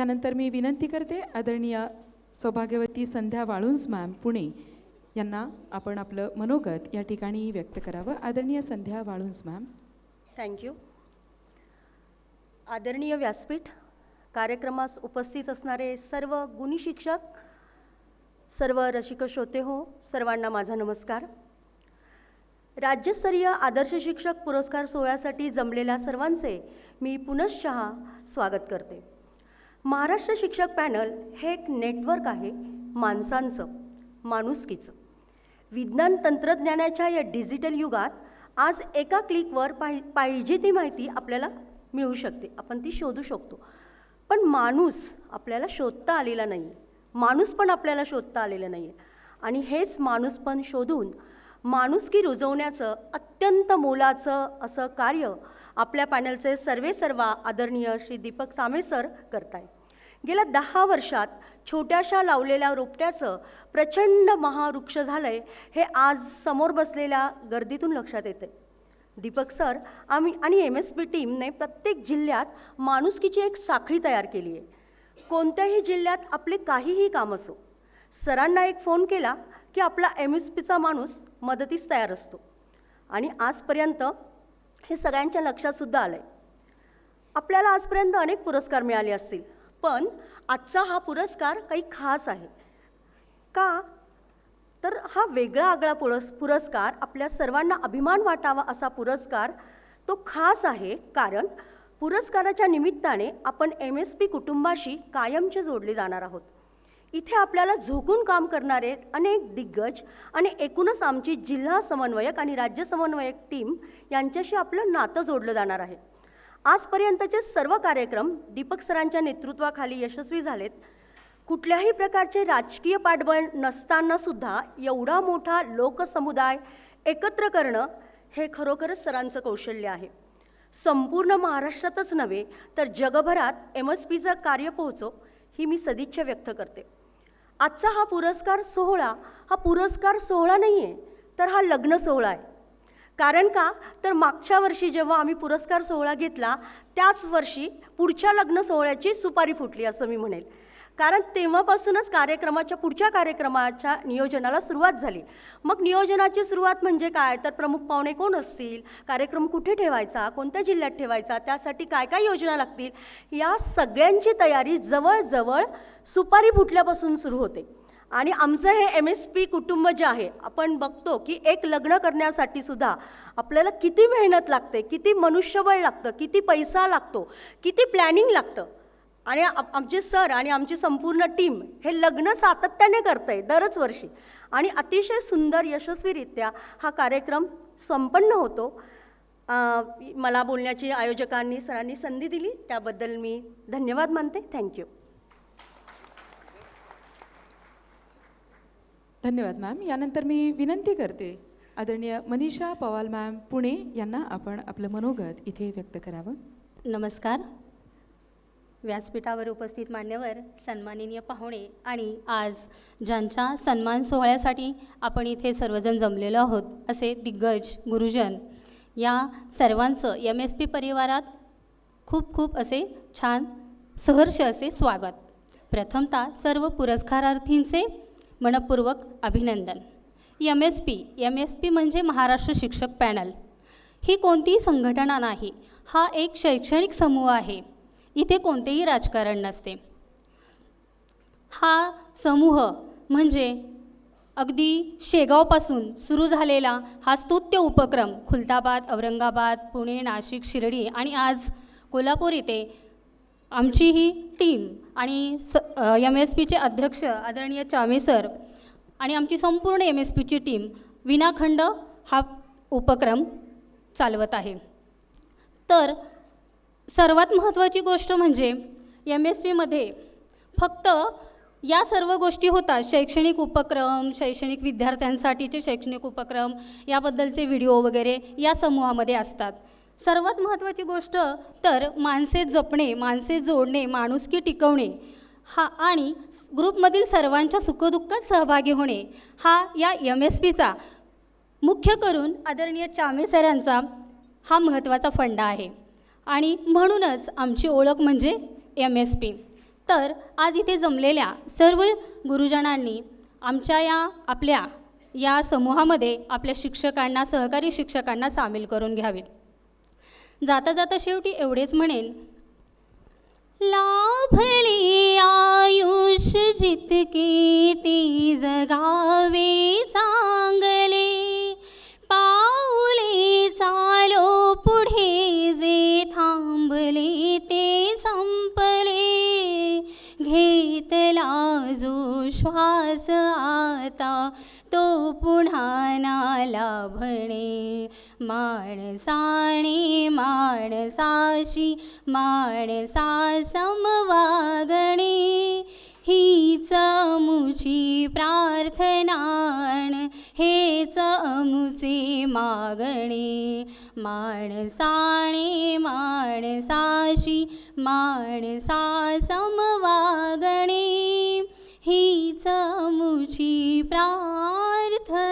यानंतर मी विनंती करते आदरणीय सौभाग्यवती संध्या वाळुंज मॅम पुणे यांना आपण आपलं मनोगत या ठिकाणी व्यक्त करावं. आदरणीय संध्या वाळुंज मॅम. थँक्यू आदरणीय व्यासपीठ कार्यक्रमास उपस्थित असणारे सर्व गुणी शिक्षक सर्व रसिक श्रोते हो सर्वांना माझा नमस्कार. राज्यस्तरीय आदर्श शिक्षक पुरस्कार सोहळ्यासाठी जमलेल्या सर्वांचे मी पुनश्चहा स्वागत करते. महाराष्ट्र शिक्षक पॅनल हे एक नेटवर्क आहे माणसांचं माणुसकीचं. विज्ञान तंत्रज्ञानाच्या या डिजिटल युगात आज एका क्लिकवर पाहि पाहिजे ती माहिती आपल्याला मिळू शकते. आपण ती शोधू शकतो. पण माणूस आपल्याला शोधता आलेला नाही आहे माणूस पण आपल्याला शोधता आलेलं नाही आहे आणि हेच माणूस पण शोधून माणुसकी रुजवण्याचं अत्यंत मोलाचं असं कार्य आपल्या पॅनलचे सर्वे सर्वा आदरणीय श्री दीपक सामे सर करताय गेल्या दहा वर्षात छोट्याशा लावलेल्या रोपट्याचं प्रचंड महावृक्ष झालंय हे आज समोर बसलेल्या गर्दीतून लक्षात येते दीपक सर आम्ही आणि एम एस पी टीमने प्रत्येक जिल्ह्यात माणुसकीची एक साखळी तयार केली आहे. कोणत्याही जिल्ह्यात आपले काहीही काम असो सरांना एक फोन केला की आपला एम एस पीचा माणूस मदतीस तयार असतो. आणि आजपर्यंत हे सगळ्यांच्या लक्षातसुद्धा आलं आहे आपल्याला आजपर्यंत अनेक पुरस्कार मिळाले असतील. पण आजचा हा पुरस्कार काही खास आहे. का? तर हा वेगळा आगळा पुरस पुरस्कार आपल्या सर्वांना अभिमान वाटावा असा पुरस्कार तो खास आहे कारण पुरस्काराच्या निमित्ताने आपण एम एस पी कुटुंबाशी कायमचे जोडले जाणार आहोत. इथे आपल्याला झोकून काम करणारे अनेक दिग्गज आणि एकूणच आमची जिल्हा समन्वयक आणि राज्य समन्वयक टीम यांच्याशी आपलं नातं जोडलं जाणार आहे. आजपर्यंतचे सर्व कार्यक्रम दीपक सरांच्या नेतृत्वाखाली यशस्वी झालेत. कुठल्याही प्रकारचे राजकीय पाठबळ नसताना सुद्धा एवढा मोठा लोकसमुदाय एकत्र करणं हे खरोखरच सरांचं कौशल्य आहे. संपूर्ण महाराष्ट्रातच नव्हे तर जगभरात एम एस पीचं कार्य पोहोचो ही मी सदिच्छा व्यक्त करते. आजचा हा पुरस्कार सोहळा हा पुरस्कार सोहळा नाही आहे तर हा लग्न सोहळा आहे. कारण का? तर मागच्या वर्षी जेव्हा आम्ही पुरस्कार सोहळा घेतला त्याच वर्षी पुढच्या लग्न सोहळ्याची सुपारी फुटली असं मी म्हणेल. कारण तेव्हापासूनच कार्यक्रमाच्या पुढच्या कार्यक्रमाच्या नियोजनाला सुरुवात झाली. मग नियोजनाची सुरुवात म्हणजे काय? तर प्रमुख पाहुणे कोण असतील? कार्यक्रम कुठे ठेवायचा? कोणत्या जिल्ह्यात ठेवायचा? त्यासाठी काय काय योजना लागतील? या सगळ्यांची तयारी जवळजवळ सुपारी फुटल्यापासून सुरू होते. आणि आमचं हे एम एस पी कुटुंब जे आहे आपण बघतो की एक लग्न करण्यासाठी सुद्धा आपल्याला किती मेहनत लागते किती मनुष्यबळ लागतं किती पैसा लागतो किती प्लॅनिंग लागतं. आणि आप- आमचे सर आणि आमची संपूर्ण टीम हे लग्न सातत्याने करतं आहे दरच वर्षी. आणि अतिशय सुंदर यशस्वीरित्या हा कार्यक्रम संपन्न होतो. मला बोलण्याची आयोजकांनी सरांनी संधी दिली. त्याबद्दल मी धन्यवाद मानते. थँक्यू धन्यवाद मॅम यानंतर मी विनंती करते आदरणीय मनीषा पवाल मॅम पुणे यांना आपण आपलं मनोगत इथे व्यक्त करावं. नमस्कार. व्यासपीठावर उपस्थित मान्यवर सन्माननीय पाहुणे आणि आज ज्यांच्या सन्मान सोहळ्यासाठी आपण इथे सर्वजण जमलेलो आहोत असे दिग्गज गुरुजन या सर्वांचं एम एस पी परिवारात खूप खूप असे छान सहर्ष असे स्वागत. प्रथमतः सर्व पुरस्कारार्थींचे मनपूर्वक अभिनंदन. M S P M S P म्हणजे महाराष्ट्र शिक्षक पॅनल. ही कोणतीही संघटना नाही हा एक शैक्षणिक समूह आहे. इथे कोणतेही राजकारण नसते. हा समूह म्हणजे अगदी शेगावपासून सुरू झालेला हा स्तुत्य उपक्रम खुलताबाद औरंगाबाद पुणे नाशिक शिर्डी आणि आज कोल्हापूर इथे आमची ही टीम आणि स एम एस पीचे अध्यक्ष आदरणीय चामे सर आणि आमची संपूर्ण एम एस पीची टीम विनाखंड हा उपक्रम चालवत आहे. तर सर्वात महत्त्वाची गोष्ट म्हणजे एम एस पीमध्ये फक्त या सर्व गोष्टी होतात. शैक्षणिक उपक्रम शैक्षणिक विद्यार्थ्यांसाठीचे शैक्षणिक उपक्रम याबद्दलचे व्हिडिओ वगैरे या समूहामध्ये असतात. सर्वात महत्त्वाची गोष्ट तर माणसे जपणे माणसे जोडणे माणुसकी टिकवणे. हा आणि ग्रुपमधील सर्वांच्या सुखदुःखात सहभागी होणे. हा या एम एस पीचा मुख्य करून आदरणीय चामे सरांचा हा महत्त्वाचा फंडा आहे. आणि म्हणूनच आमची ओळख म्हणजे एम एस पी तर आज इथे जमलेल्या सर्व गुरुजनांनी आमच्या या आपल्या या समूहामध्ये आपल्या शिक्षकांना सहकारी शिक्षकांना सामील करून घ्यावे जाता जाता शेवटी एवढेच म्हणेन लाभली आयुष जितके ती जगावे जा जो श्वास आता तो पुन्हा ना लाभणे. माणसाने माणसाशी माणसा समवागणे हीच अमुची प्रार्थनाण हेच अमुचे मागणे. माणसाणे माणसाशी माणसा समवागणे हीच मुची प्रार्थना.